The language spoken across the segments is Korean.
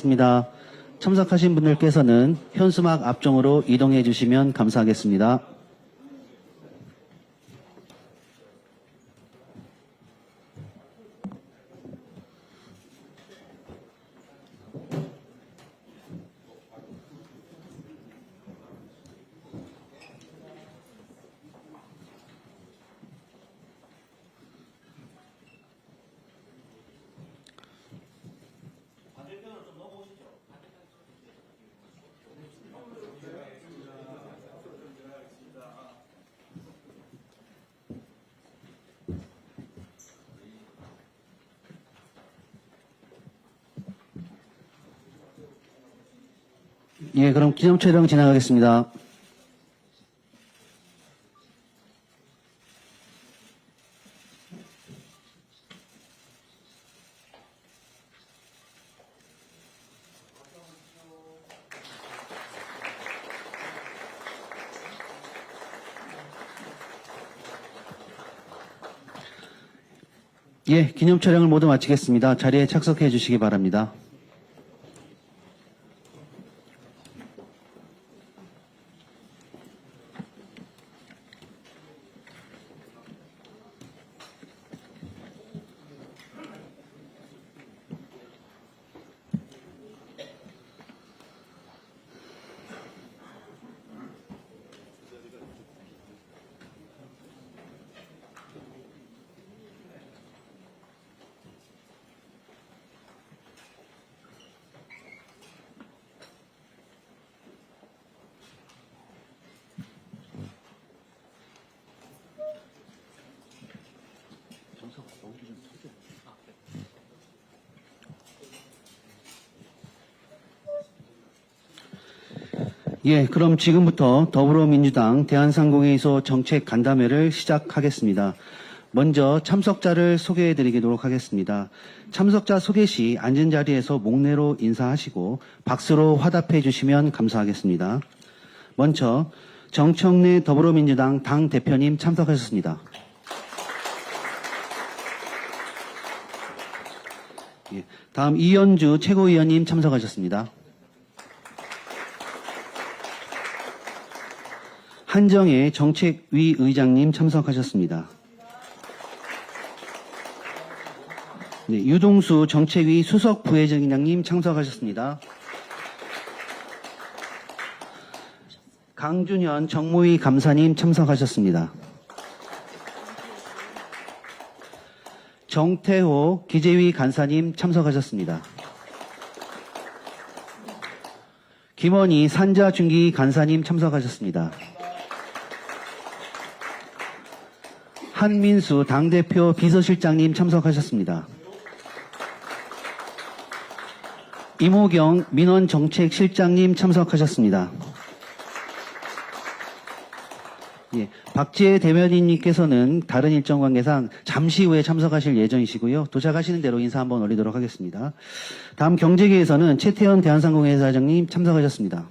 시작하겠습니다. 참석하신 분들께서는 현수막 앞쪽으로 이동해 주시면 감사하겠습니다. 예, 그럼 기념 촬영 진행하겠습니다. 예, 기념 촬영을 모두 마치겠습니다. 자리에 착석해 주시기 바랍니다. 예, 그럼 지금부터 더불어민주당 대한상공회의소 정책 간담회를 시작하겠습니다. 먼저 참석자를 소개해 드리도록 하겠습니다. 참석자 소개 시 앉은 자리에서 목례로 인사하시고 박수로 화답해 주시면 감사하겠습니다. 먼저 정청래 더불어민주당 당 대표님 참석하셨습니다. 예, 다음 이현주 최고위원님 참석하셨습니다. 한정혜 정책위 의장님 참석하셨습니다. 네, 유동수 정책위 수석 부회장님 참석하셨습니다. 강준현 정무위 감사님 참석하셨습니다. 정태호 기재위 간사님 참석하셨습니다. 김원희 산자중기 간사님 참석하셨습니다. 한민수 당대표 비서실장님 참석하셨습니다. 이모경 민원정책실장님 참석하셨습니다. 예, 박지혜 대변인님께서는 다른 일정 관계상 잠시 후에 참석하실 예정이시고요. 도착하시는 대로 인사 한번 올리도록 하겠습니다. 다음 경제계에서는 최태원 대한상공회사장님 참석하셨습니다.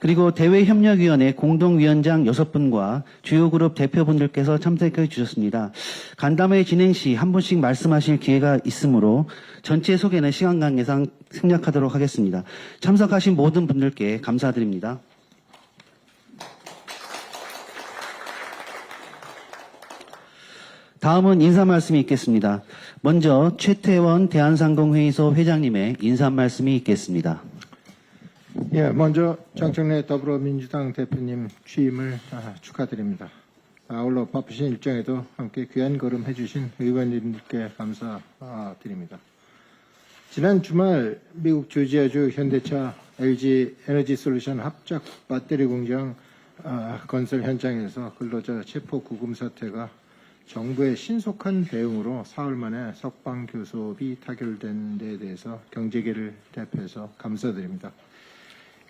그리고 대외협력위원회 공동위원장 6분과 주요 그룹 대표분들께서 참석해 주셨습니다. 간담회 진행 시 한 분씩 말씀하실 기회가 있으므로 전체 소개는 시간 관계상 생략하도록 하겠습니다. 참석하신 모든 분들께 감사드립니다. 다음은 인사 말씀이 있겠습니다. 먼저 최태원 대한상공회의소 회장님의 인사 말씀이 있겠습니다. 예, 먼저 정청래 더불어민주당 대표님 취임을 아, 축하드립니다. 아울러 바쁘신 일정에도 함께 귀한 걸음 해주신 의원님들께 감사드립니다. 지난 주말 미국 조지아주 현대차 LG 에너지 솔루션 합작 배터리 공장 아, 건설 현장에서 근로자 체포 구금 사태가 정부의 신속한 대응으로 사흘 만에 석방 교섭이 타결된 데 대해서 경제계를 대표해서 감사드립니다.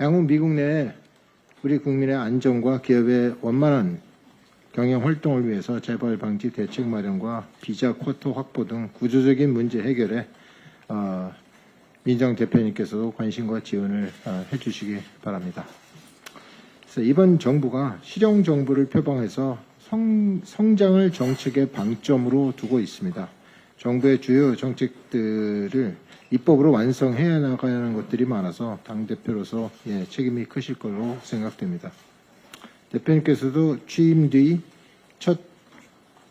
향후 미국 내 우리 국민의 안전과 기업의 원만한 경영 활동을 위해서 재발 방지 대책 마련과 비자 쿼터 확보 등 구조적인 문제 해결에 어, 민정 대표님께서도 관심과 지원을 어, 해주시기 바랍니다. 이번 정부가 실용 정부를 표방해서 성, 성장을 정책의 방점으로 두고 있습니다. 정부의 주요 정책들을 입법으로 완성해 나가야 하는 것들이 많아서 당 대표로서 예, 책임이 크실 걸로 생각됩니다. 대표님께서도 취임 뒤 첫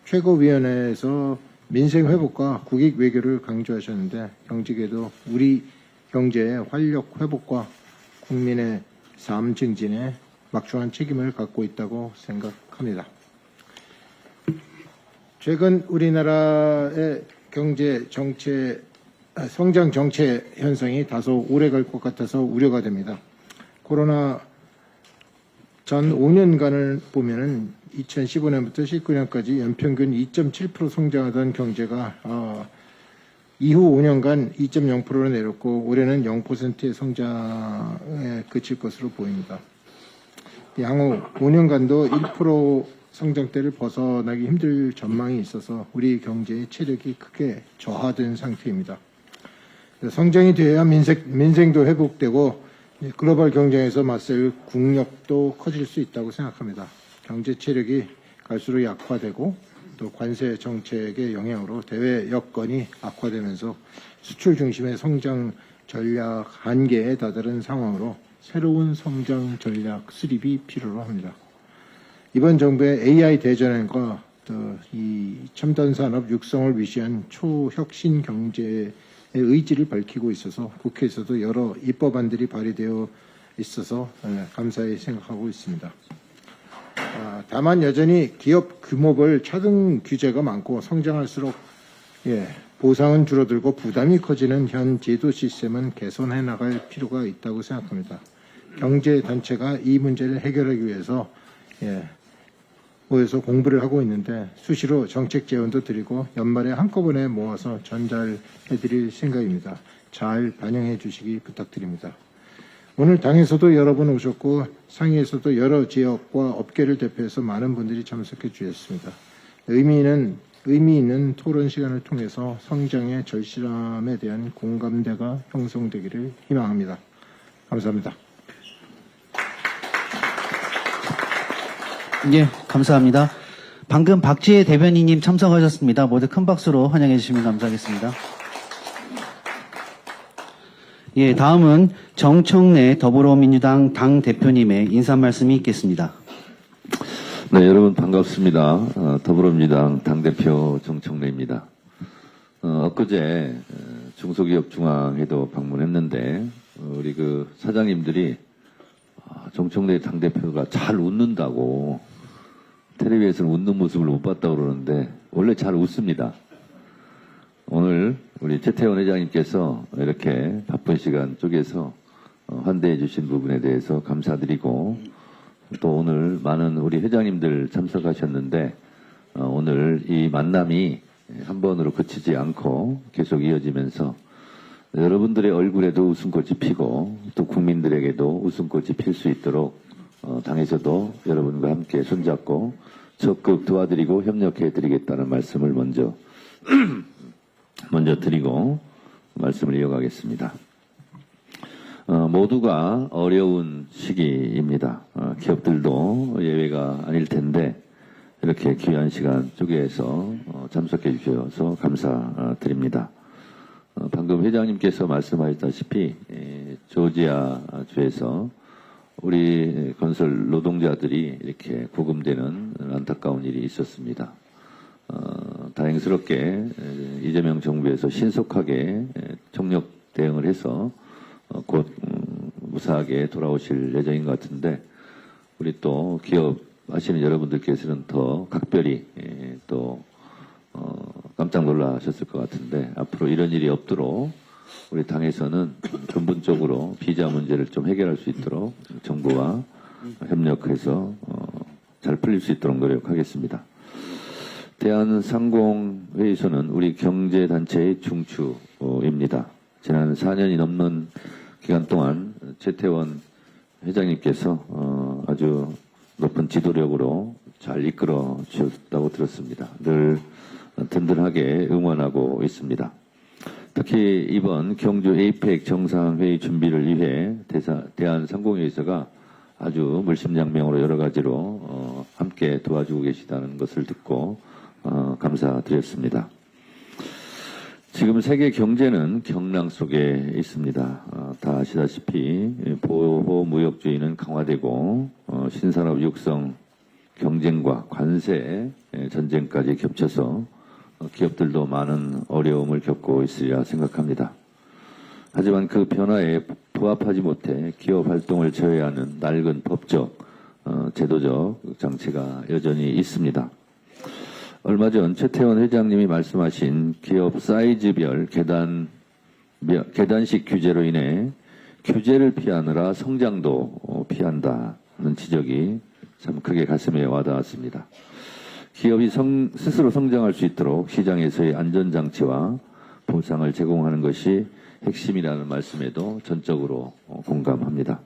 최고위원회에서 민생 회복과 국익 외교를 강조하셨는데 경직에도 우리 경제의 활력 회복과 국민의 삶 증진에 막중한 책임을 갖고 있다고 생각합니다. 최근 우리나라의 경제 정체 아, 성장 정체 현상이 다소 오래 갈 것 같아서 우려가 됩니다. 코로나 전 5년간을 보면은 2015년부터 19년까지 연평균 2.7% 성장하던 경제가 어, 이후 5년간 2.0%로 내렸고 올해는 0%의 성장에 그칠 것으로 보입니다. 향후 5년간도 1% 성장대를 벗어나기 힘들 전망이 있어서 우리 경제의 체력이 크게 저하된 상태입니다. 성장이 돼야 민생, 민생 도 회복되고 글로벌 경쟁에서 맞설 국력도 커질 수 있다고 생각합니다. 경제 체력이 갈수록 약화되고 또 관세 정책의 영향으로 대외 여건이 악화되면서 수출 중심의 성장 전략 한계에 다다른 상황으로 새로운 성장 전략 수립이 필요로 합니다. 이번 정부의 AI 대전과 또이 첨단 산업 육성을 위시한 초혁신 경제의 의지를 밝히고 있어서 국회에서도 여러 입법안들이 발의되어 있어서 예, 감사히 생각하고 있습니다. 아, 다만 여전히 기업 규모별 차등 규제가 많고 성장할수록 예, 보상은 줄어들고 부담이 커지는 현 제도 시스템은 개선해 나갈 필요가 있다고 생각합니다. 경제 단체가 이 문제를 해결하기 위해서 예, 모여서 공부를 하고 있는데 수시로 정책 제언도 드리고 연말에 한꺼번에 모아서 전달해드릴 생각입니다. 잘 반영해 주시기 부탁드립니다. 오늘 당에서도 여러 분 오셨고 상위에서도 여러 지역과 업계를 대표해서 많은 분들이 참석해 주셨습니다. 의미 있는 의미 있는 토론 시간을 통해서 성장의 절실함에 대한 공감대가 형성되기를 희망합니다. 감사합니다. 예, 감사합니다. 방금 박지혜 대변인님 참석하셨습니다. 모두 큰 박수로 환영해 주시면 감사하겠습니다. 예, 다음은 정청래 더불어민주당 당 대표님의 인사 말씀이 있겠습니다. 네, 여러분 반갑습니다. 어, 더불어민주당 당대표 정청래입니다. 어, 엊그제 어, 중소기업 중앙회도 방문했는데 어, 우리 그 사장님들이 아, 정청래 당대표가 잘 웃는다고 텔레비에서는 웃는 모습을 못 봤다고 그러는데 원래 잘 웃습니다. 오늘 우리 최태원 회장님께서 이렇게 바쁜 시간 쪽에서 어, 환대해 주신 부분에 대해서 감사드리고 또 오늘 많은 우리 회장님들 참석하셨는데 어, 오늘 이 만남이 한 번으로 그치지 않고 계속 이어지면서 여러분들의 얼굴에도 웃음꽃이 피고 또 국민들에게도 웃음꽃이 필 수 있도록 어, 당에서도 여러분과 함께 손잡고 적극 도와드리고 협력해 드리겠다는 말씀을 먼저 먼저 드리고 말씀을 이어가겠습니다. 어, 모두가 어려운 시기입니다. 어, 기업들도 예외가 아닐 텐데 이렇게 귀한 시간 쪼개서 어, 참석해 주셔서 감사드립니다. 어, 방금 회장님께서 말씀하셨다시피 에, 조지아 주에서 우리 건설 노동자들이 이렇게 구금되는 안타까운 일이 있었습니다. 어, 다행스럽게 에, 이재명 정부에서 신속하게 에, 총력 대응을 해서 어, 곧 음, 무사하게 돌아오실 예정인 것 같은데 우리 또 기업 하시는 여러분들께서는 더 각별히 에, 또 어, 깜짝 놀라셨을 것 같은데 앞으로 이런 일이 없도록 우리 당에서는 근본적으로 비자 문제를 좀 해결할 수 있도록 정부와 협력해서 어, 잘 풀릴 수 있도록 노력하겠습니다. 대한상공회의소는 우리 경제단체의 중추입니다. 지난 4년이 넘는 기간 동안 최태원 회장님께서 어, 아주 높은 지도력으로 잘 이끌어 주셨다고 들었습니다. 늘 든든하게 응원하고 있습니다. 특히 이번 경주 에이펙 정상회의 준비를 위해 대사, 대한상공회의소가 아주 물심양명으로 여러 가지로 어, 함께 도와주고 계시다는 것을 듣고 어, 감사드렸습니다. 지금 세계 경제는 경랑 속에 있습니다. 어, 다 아시다시피 예, 보호 무역주의는 강화되고 어, 신산업 육성 경쟁과 관세 예, 전쟁까지 겹쳐서 어, 기업들도 많은 어려움을 겪고 있으리라 생각합니다. 하지만 그 변화에 부합하지 못해 기업 활동을 제외하는 낡은 법적, 어, 제도적 장치가 여전히 있습니다. 얼마 전 최태원 회장님이 말씀하신 기업 사이즈별 계단, 며- 계단식 규제로 인해 규제를 피하느라 성장도 어, 피한다는 지적이 참 크게 가슴에 와닿았습니다. 기업이 성- 스스로 성장할 수 있도록 시장에서의 안전장치와 보상을 제공하는 것이 핵심이라는 말씀에도 전적으로 어, 공감합니다.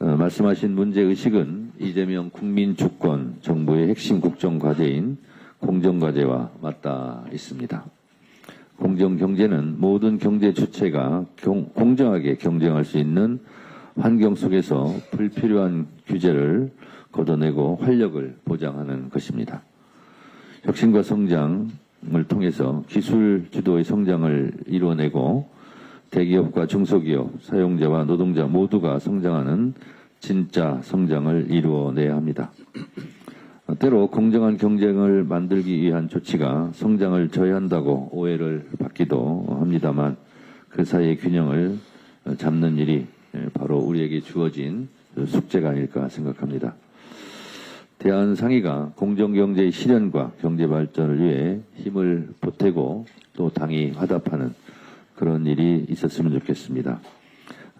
어, 말씀하신 문제의식은 이재명 국민 주권 정부의 핵심 국정과제인 공정과제와 맞닿아 있습니다. 공정경제는 모든 경제 주체가 경- 공정하게 경쟁할 수 있는 환경 속에서 불필요한 규제를 걷어내고 활력을 보장하는 것입니다. 혁신과 성장을 통해서 기술 주도의 성장을 이루어내고 대기업과 중소기업, 사용자와 노동자 모두가 성장하는 진짜 성장을 이루어내야 합니다. 때로 공정한 경쟁을 만들기 위한 조치가 성장을 저해한다고 오해를 받기도 합니다만 그 사이의 균형을 잡는 일이 바로 우리에게 주어진 숙제가 아닐까 생각합니다. 대한 상의가 공정경제의 실현과 경제발전을 위해 힘을 보태고 또 당이 화답하는 그런 일이 있었으면 좋겠습니다.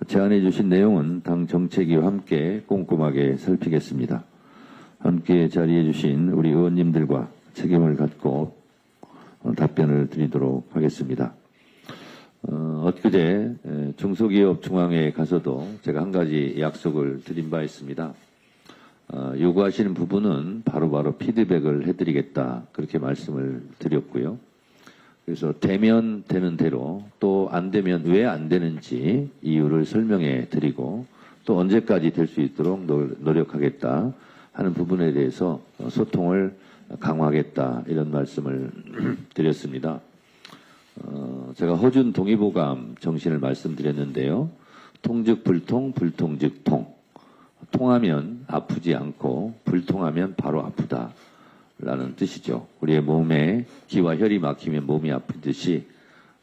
제안해 주신 내용은 당 정책위와 함께 꼼꼼하게 살피겠습니다. 함께 자리해 주신 우리 의원님들과 책임을 갖고 어, 답변을 드리도록 하겠습니다. 어, 엊그제 에, 중소기업 중앙회에 가서도 제가 한 가지 약속을 드린 바 있습니다. 어, 요구하시는 부분은 바로 바로 피드백을 해드리겠다 그렇게 말씀을 드렸고요. 그래서 되면 되는 대로 또 안 되면 왜 안 되는지 이유를 설명해 드리고 또 언제까지 될 수 있도록 노- 노력하겠다 하는 부분에 대해서 어, 소통을 강화하겠다 이런 말씀을 드렸습니다. 어, 제가 허준 동의보감 정신을 말씀드렸는데요. 통즉 불통, 불통즉 통. 통하면 아프지 않고 불통하면 바로 아프다. 라는 뜻이죠. 우리의 몸에 기와 혈이 막히면 몸이 아프듯이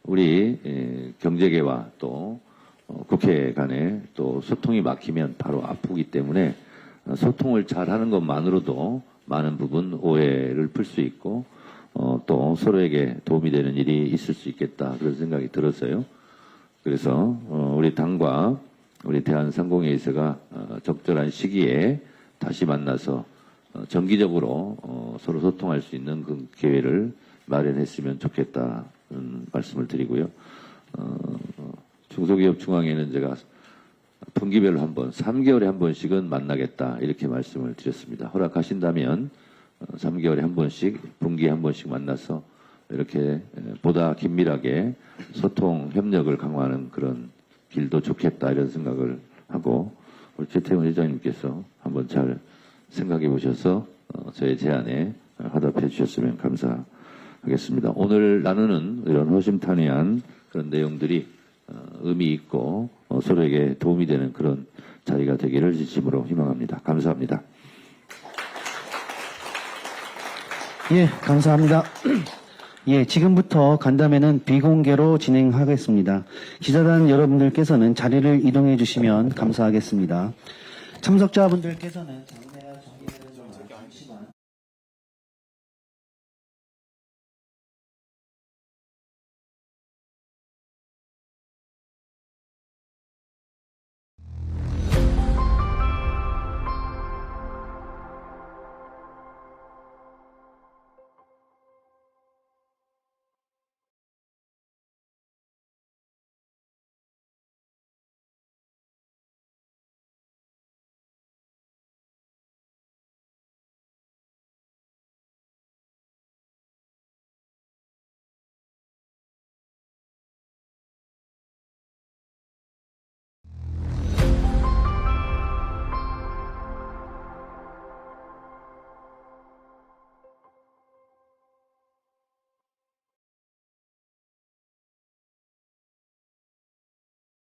우리 에, 경제계와 또 어, 국회 간에 또 소통이 막히면 바로 아프기 때문에 어, 소통을 잘 하는 것만으로도 많은 부분 오해를 풀 수 있고 어, 또 서로에게 도움이 되는 일이 있을 수 있겠다 그런 생각이 들었어요. 그래서 어, 우리 당과 우리 대한상공회의소가 어, 적절한 시기에 다시 만나서 어, 정기적으로 어, 서로 소통할 수 있는 그 기회를 마련했으면 좋겠다는 말씀을 드리고요. 중소기업 중앙회는 제가 분기별로 한 번, 3개월에 한 번씩은 만나겠다 이렇게 말씀을 드렸습니다. 허락하신다면 어, 3개월에 한 번씩, 분기에 한 번씩 만나서 이렇게 에, 보다 긴밀하게 소통, 협력을 강화하는 그런 길도 좋겠다 이런 생각을 하고 우리 최태원 회장님께서 한번 잘 생각해 보셔서 어, 저의 제안에 화답해 주셨으면 감사하겠습니다. 오늘 나누는 이런 허심탄회한 그런 내용들이 어, 의미 있고 어, 서로에게 도움이 되는 그런 자리가 되기를 진심으로 희망합니다. 감사합니다. 예, 감사합니다. 예, 지금부터 간담회는 비공개로 진행하겠습니다. 기자단 여러분들께서는 자리를 이동해 주시면 감사하겠습니다. 참석자분들께서는